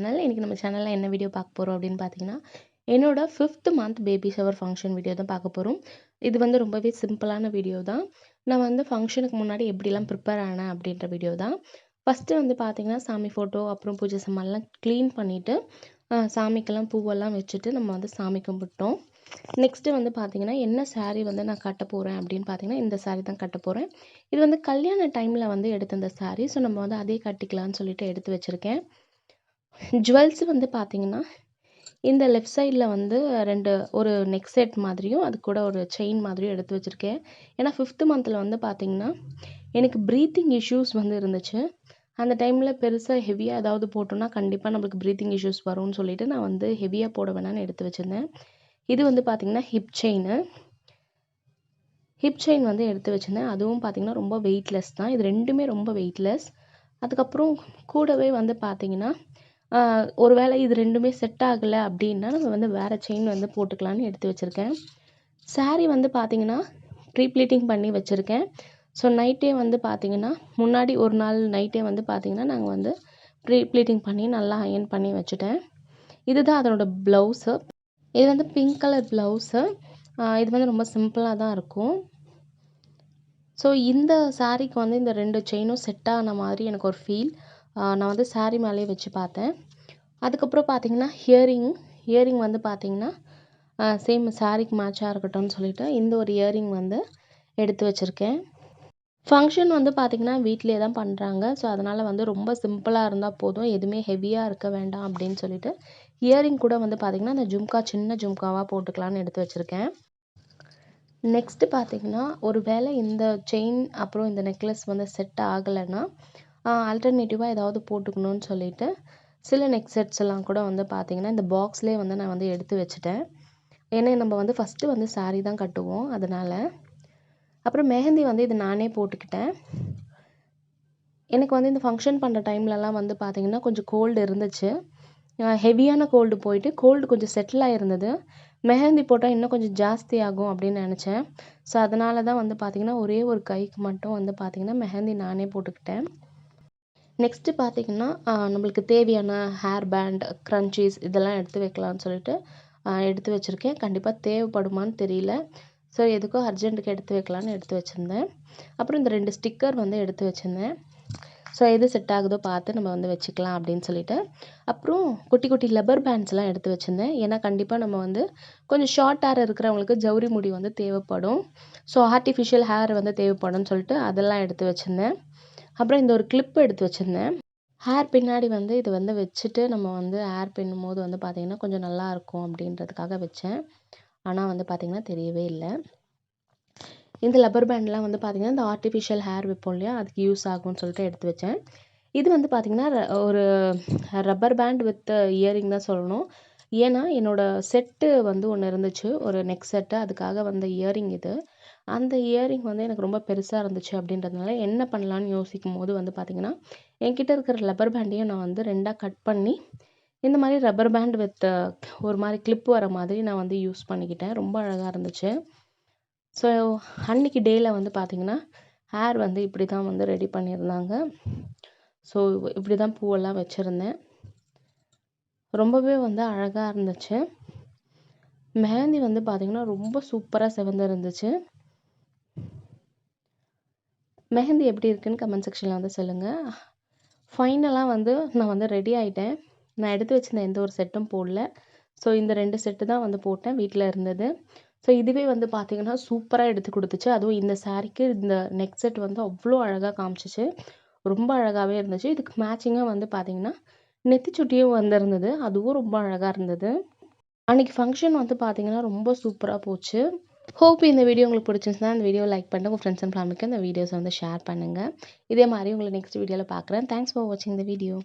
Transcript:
அதனால் இன்றைக்கி நம்ம சேனலில் என்ன வீடியோ பார்க்க போகிறோம் அப்படின்னு பார்த்தீங்கன்னா என்னோட fifth month baby shower function video தான் பார்க்க போகிறோம் இது வந்து ரொம்பவே சிம்பிளான வீடியோ தான். நான் வந்து ஃபங்க்ஷனுக்கு முன்னாடி எப்படிலாம் ப்ரிப்பேர் ஆனேன் அப்படின்ற வீடியோ தான். ஃபஸ்ட்டு வந்து பார்த்திங்கன்னா சாமி ஃபோட்டோ அப்புறம் பூஜை சாமான்லாம் க்ளீன் பண்ணிவிட்டு சாமிக்கெல்லாம் பூவெல்லாம் வச்சுட்டு நம்ம வந்து சாமி கும்பிட்டோம். நெக்ஸ்ட்டு வந்து பார்த்திங்கன்னா என்ன சாரீ வந்து நான் கட்ட போகிறேன் அப்படின்னு பார்த்தீங்கன்னா இந்த saree தான் கட்ட போகிறேன் இது வந்து கல்யாண டைமில் வந்து எடுத்த இந்த சாரீ ஸோ நம்ம வந்து அதே கட்டிக்கலாம்னு சொல்லிட்டு எடுத்து வச்சுருக்கேன். ஜுவல்ஸ் வந்து பார்த்தீங்கன்னா இந்த லெஃப்ட் சைடில் வந்து ரெண்டு ஒரு நெக் செட் மாதிரியும் அது கூட ஒரு செயின் மாதிரியும் எடுத்து வச்சுருக்கேன். ஏன்னா ஃபிஃப்த்து மந்தில் வந்து பார்த்தீங்கன்னா எனக்கு ப்ரீத்திங் இஷ்யூஸ் வந்து இருந்துச்சு. அந்த டைமில் பெருசாக ஹெவியாக ஏதாவது போட்டோம்னா கண்டிப்பாக நம்மளுக்கு ப்ரீத்திங் இஷ்யூஸ் வரும்னு சொல்லிட்டு நான் வந்து ஹெவியாக போட வேணாம்னு எடுத்து வச்சுருந்தேன். இது வந்து பார்த்திங்கன்னா ஹிப் செயினு ஹிப் செயின் வந்து எடுத்து வச்சுருந்தேன். அதுவும் பார்த்தீங்கன்னா ரொம்ப வெயிட்லெஸ் தான். இது ரெண்டுமே ரொம்ப வெயிட்லெஸ் அதுக்கப்புறம் கூடவே வந்து பார்த்திங்கன்னா ஒரு ஒருவேளை இது ரெண்டுமே செட் ஆகலை அப்படின்னா நம்ம வந்து வேறு செயின் வந்து போட்டுக்கலான்னு எடுத்து வச்சுருக்கேன். ஸாரீ வந்து பார்த்தீங்கன்னா ப்ரீ ப்ளீட்டிங் பண்ணி வச்சுருக்கேன். ஸோ நைட்டே வந்து பார்த்தீங்கன்னா முன்னாடி ஒரு நாள் நைட்டே வந்து பார்த்தீங்கன்னா நாங்கள் வந்து ப்ரீ ப்ளீட்டிங் பண்ணி நல்லா அயன் பண்ணி வச்சுட்டேன். இதுதான் அதனோட ப்ளவுஸு இது வந்து பிங்க் கலர் ப்ளவுஸு இது வந்து ரொம்ப சிம்பிளாக தான் இருக்கும். ஸோ இந்த சாரீக்கு வந்து இந்த ரெண்டு செயினும் செட் ஆன மாதிரி எனக்கு ஒரு ஃபீல் நான் வந்து ஸாரீ மேலேயே வச்சு பார்த்தேன். அதுக்கப்புறம் பார்த்தீங்கன்னா ஹியரிங் இயரிங் வந்து பார்த்தீங்கன்னா சேம் ஸாரீக்கு மேட்சாக இருக்கட்டும்னு சொல்லிட்டு இந்த ஒரு இயரிங் வந்து எடுத்து வச்சுருக்கேன். ஃபங்க்ஷன் வந்து பார்த்திங்கன்னா வீட்டிலே தான் பண்ணுறாங்க ஸோ அதனால் வந்து ரொம்ப சிம்பிளாக இருந்தால் போதும். எதுவுமே ஹெவியாக இருக்க வேண்டாம் அப்படின்னு சொல்லிட்டு இயரிங் கூட வந்து பார்த்திங்கன்னா அந்த ஜும்கா சின்ன ஜும்காவாக போட்டுக்கலான்னு எடுத்து வச்சுருக்கேன். நெக்ஸ்ட்டு பார்த்தீங்கன்னா ஒரு வேளை இந்த செயின் அப்புறம் இந்த நெக்லஸ் வந்து செட் ஆகலைன்னா ஆல்டர்னேட்டிவாக ஏதாவது போட்டுக்கணும்னு சொல்லிட்டு சில நெக் செட்ஸ் எல்லாம் கூட வந்து பார்த்திங்கன்னா இந்த பாக்ஸ்லேயே வந்து நான் வந்து எடுத்து வச்சுட்டேன். ஏன்னா நம்ம வந்து ஃபஸ்ட்டு வந்து saree தான் கட்டுவோம் அதனால். அப்புறம் மெஹந்தி வந்து இது நானே போட்டுக்கிட்டேன். எனக்கு வந்து இந்த ஃபங்க்ஷன் பண்ணுற டைம்லலாம் வந்து பார்த்திங்கன்னா கொஞ்சம் கோல்டு இருந்துச்சு. ஹெவியான கோல்டு போயிட்டு கோல்டு கொஞ்சம் செட்டில் ஆகிருந்தது மெஹந்தி போட்டால் இன்னும் கொஞ்சம் ஜாஸ்தி ஆகும் அப்படின்னு நினச்சேன். ஸோ அதனால தான் வந்து பார்த்திங்கன்னா ஒரே ஒரு கைக்கு மட்டும் வந்து பார்த்திங்கன்னா மெஹந்தி நானே போட்டுக்கிட்டேன். நெக்ஸ்ட்டு பார்த்திங்கன்னா நம்மளுக்கு தேவையான ஹேர் பேண்ட் க்ரன்ச்சீஸ் இதெல்லாம் எடுத்து வைக்கலாம்னு சொல்லிட்டு எடுத்து வச்சுருக்கேன். கண்டிப்பாக தேவைப்படுமான்னு தெரியல. ஸோ எதுக்கோ அர்ஜென்ட்டுக்கு எடுத்து வைக்கலான்னு எடுத்து வச்சுருந்தேன். அப்புறம் இந்த ரெண்டு ஸ்டிக்கர் வந்து எடுத்து வச்சுருந்தேன். ஸோ எது செட் ஆகுதோ பார்த்து நம்ம வந்து வச்சுக்கலாம் அப்படின்னு சொல்லிட்டு. அப்புறம் குட்டி குட்டி லெபர் பேண்ட்ஸ்லாம் எடுத்து வச்சுருந்தேன். ஏன்னா கண்டிப்பாக நம்ம வந்து கொஞ்சம் ஷார்ட் ஹேர் இருக்கிறவங்களுக்கு ஜவுரி முடி வந்து தேவைப்படும். ஸோ ஆர்டிஃபிஷியல் ஹேர் வந்து தேவைப்படும்னு சொல்லிட்டு அதெல்லாம் எடுத்து வச்சுருந்தேன். அப்புறம் இந்த ஒரு கிளிப் எடுத்து வச்சுருந்தேன். ஹேர் பின்னாடி வந்து இது வந்து வச்சுட்டு நம்ம வந்து ஹேர் பின்னும் போது வந்து பார்த்திங்கன்னா கொஞ்சம் நல்லாயிருக்கும் அப்படின்றதுக்காக வச்சேன். ஆனால் வந்து பார்த்திங்கன்னா தெரியவே இல்லை. இந்த லப்பர் பேண்ட்லாம் வந்து பார்த்திங்கன்னா இந்த ஆர்டிஃபிஷியல் ஹேர் வைப்போம் இல்லையா? அதுக்கு யூஸ் ஆகும்னு சொல்லிட்டு எடுத்து வச்சேன். இது வந்து பார்த்திங்கன்னா ஒரு ரப்பர் பேண்ட் வித் இயரிங் தான் சொல்லணும். ஏன்னா என்னோடய செட்டு வந்து ஒன்று இருந்துச்சு. ஒரு நெக் செட்டு அதுக்காக வந்த இயரிங் இது. அந்த இயரிங் வந்து எனக்கு ரொம்ப பெருசாக இருந்துச்சு அப்படின்றதுனால என்ன பண்ணலான்னு யோசிக்கும் போது வந்து பார்த்திங்கன்னா என்கிட்ட இருக்கிற ரப்பர் பேண்டையும் நான் வந்து ரெண்டாக கட் பண்ணி இந்த மாதிரி ரப்பர் பேண்ட் வித் ஒரு மாதிரி கிளிப் வர மாதிரி நான் வந்து யூஸ் பண்ணிக்கிட்டேன். ரொம்ப அழகாக இருந்துச்சு. ஸோ அன்னைக்கு டேயில் வந்து பார்த்திங்கன்னா ஹேர் வந்து இப்படி தான் வந்து ரெடி பண்ணியிருந்தாங்க. ஸோ இப்படி தான் பூவெல்லாம் வச்சுருந்தேன். ரொம்பவே வந்து அழகாக இருந்துச்சு. மெஹந்தி வந்து பார்த்திங்கன்னா ரொம்ப சூப்பராக சிவந்து இருந்துச்சு மெஹந்தி எப்படி இருக்குன்னு கமெண்ட் செக்ஷனில் வந்து சொல்லுங்கள் ஃபைனலாக வந்து நான் வந்து ரெடி ஆகிட்டேன் நான் எடுத்து வச்சுருந்த எந்த ஒரு செட்டும் போடல. ஸோ இந்த ரெண்டு செட்டு தான் வந்து போட்டேன் வீட்டில் இருந்தது. ஸோ இதுவே வந்து பார்த்திங்கன்னா சூப்பராக எடுத்து கொடுத்துச்சு. அதுவும் இந்த சாரீக்கு இந்த நெக் செட் வந்து அவ்வளோ அழகாக காமிச்சிச்சு. ரொம்ப அழகாகவே இருந்துச்சு. இதுக்கு மேட்சிங்காக வந்து பார்த்திங்கன்னா நெத்திச்சுட்டியும் வந்திருந்தது. அதுவும் ரொம்ப அழகாக இருந்தது. அன்றைக்கி ஃபங்க்ஷன் வந்து பார்த்திங்கன்னா ரொம்ப சூப்பராக போச்சு. ஹோப் இந்த வீடியோ உங்களுக்கு பிடிச்சிருந்துச்சுன்னா இந்த வீடியோ லைக் பண்ணிட்டு உங்கள் ஃப்ரெண்ட்ஸ் அண்ட் ஃபேமிலிக்கு இந்த வீடியோஸ் வந்து ஷேர் பண்ணுங்கள் இதே மாதிரி உங்களை நெக்ஸ்ட் வீடியோவில் பார்க்குறேன். தேங்க்ஸ் ஃபார் வாட்சிங் இந்த வீடியோ